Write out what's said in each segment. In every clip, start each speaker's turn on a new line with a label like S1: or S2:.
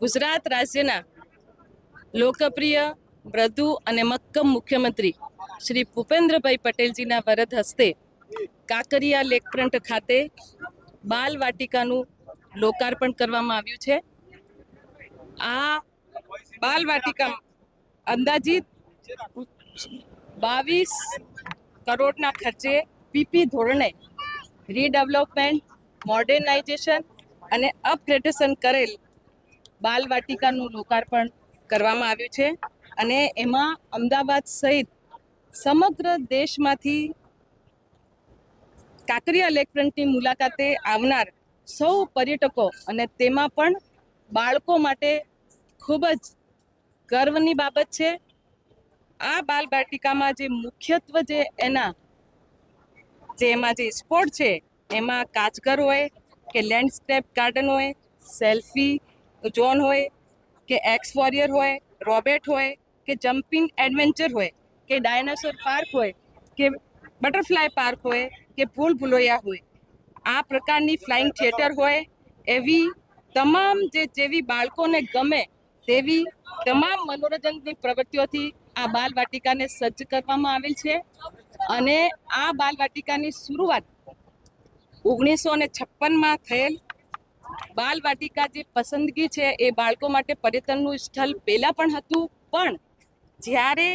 S1: ગુજરાત રાજ્યના લોકપ્રિય મૃદુ અને મક્કમ મુખ્યમંત્રી શ્રી ભૂપેન્દ્રભાઈ પટેલજીના વરદ હસ્તે કાંકરિયા લેકફ્રન્ટ ખાતે બાલ વાટિકાનું લોકાર્પણ કરવામાં આવ્યું છે. આ બાલ વાટિકા અંદાજિત બાવીસ કરોડના ખર્ચે પીપી ધોરણે રીડેવલપમેન્ટ, મોડર્નાઇઝેશન અને અપગ્રેડેશન કરેલ બાલ વાટિકાનું લોકાર્પણ કરવામાં આવ્યું છે અને એમાં અમદાવાદ સહિત સમગ્ર દેશમાંથી કાંકરિયા લેકફ્રન્ટની મુલાકાતે આવનાર સૌ પર્યટકો અને તેમાં પણ બાળકો માટે ખૂબ જ ગર્વની બાબત છે. આ બાલ વાટિકામાં જે મુખ્યત્વે જે એના, જે એમાં જે સ્પોર્ટ છે, એમાં કાચગર હોય કે લેન્ડસ્કેપ ગાર્ડન હોય સેલ્ફી ઝોન હોય, કે એક્સ વોરિયર હોય રોબેટ હોય, કે જમ્પિંગ એડવેન્ચર હોય, કે ડાયનાસોર પાર્ક હોય, કે બટરફ્લાય પાર્ક હોય, કે ભૂલ ભૂલોયા હોય, આ પ્રકારની ફ્લાઇંગ થિયેટર હોય, એવી તમામ જે જેવી બાળકોને ગમે તેવી તમામ મનોરંજનની પ્રવૃત્તિઓથી આ બાલ વાટિકાને સજ્જ કરવામાં આવેલ છે. અને આ બાલ વાટિકાની શરૂઆત ઓગણીસો ને છપ્પનમાં થયેલ બાલ વાટિકા જે પસંદગી છે એ બાળકો માટે પર્યટનનું સ્થળ પહેલાં પણ હતું, પણ જ્યારે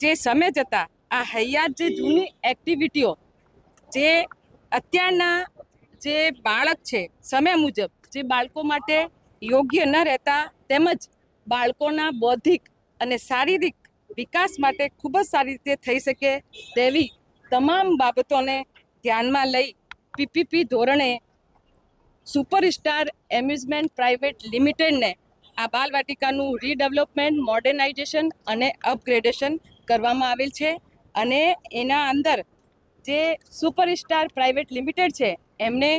S1: જે સમય જતાં આ હૈયાત જે જૂની એક્ટિવિટીઓ જે અત્યારના જે બાળક છે, સમય મુજબ જે બાળકો માટે યોગ્ય ન રહેતા તેમજ બાળકોના બૌદ્ધિક અને શારીરિક વિકાસ માટે ખૂબ જ સારી રીતે થઈ શકે તેવી તમામ બાબતોને ધ્યાનમાં લઈ પીપીપી ધોરણે સુપરસ્ટાર એમ્યુઝમેન્ટ પ્રાઇવેટ લિમિટેડને આ બાલવાટિકાનું રીડેવલપમેન્ટ, મોડર્નાઇઝેશન અને અપગ્રેડેશન કરવામાં આવેલ છે અને એના અંદર જે સુપરસ્ટાર પ્રાઇવેટ લિમિટેડ છે, એમને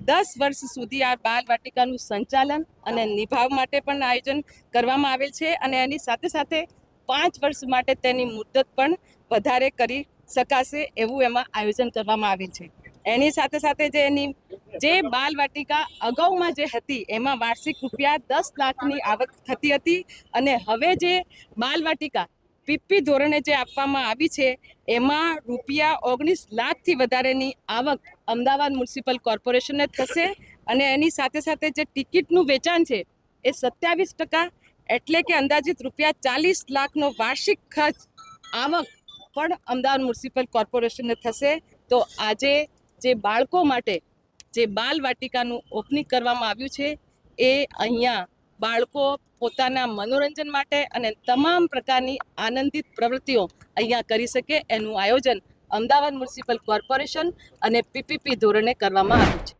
S1: દસ વર્ષ સુધી આ બાલ વાટિકાનું સંચાલન અને નિભાવ માટે પણ આયોજન કરવામાં આવેલ છે અને એની સાથે સાથે પાંચ વર્ષ માટે તેની મુદત પણ વધારે કરી શકાશે એવું એમાં આયોજન કરવામાં આવેલ છે. એની સાથે સાથે જે એની જે બાલ વાટિકા અગાઉમાં જે હતી, એમાં વાર્ષિક રૂપિયા દસ લાખની આવક થતી હતી અને હવે જે બાલ વાટિકા પીપી ધોરણે જે આપવામાં આવી છે, એમાં રૂપિયા ઓગણીસ લાખથી વધારેની આવક અમદાવાદ મ્યુનિસિપલ કોર્પોરેશનને થશે અને એની સાથે સાથે જે ટિકિટનું વેચાણ છે, એ સત્યાવીસ ટકા એટલે કે અંદાજિત રૂપિયા ચાલીસ લાખનો વાર્ષિક ખર્ચ આવક પણ અમદાવાદ મ્યુનિસિપલ કોર્પોરેશનને થશે. તો આજે જે બાળકો માટે જે બાલ વાટિકાનું ઓપનિંગ કરવામાં આવ્યું છે, એ અહીંયા બાળકો પોતાના મનોરંજન માટે અને તમામ પ્રકારની આનંદિત પ્રવૃત્તિઓ અહીંયા કરી શકે. એનું આયોજન અમદાવાદ મ્યુનિસિપલ કોર્પોરેશન અને પીપીપી ધોરણે કરવામાં આવ્યું છે.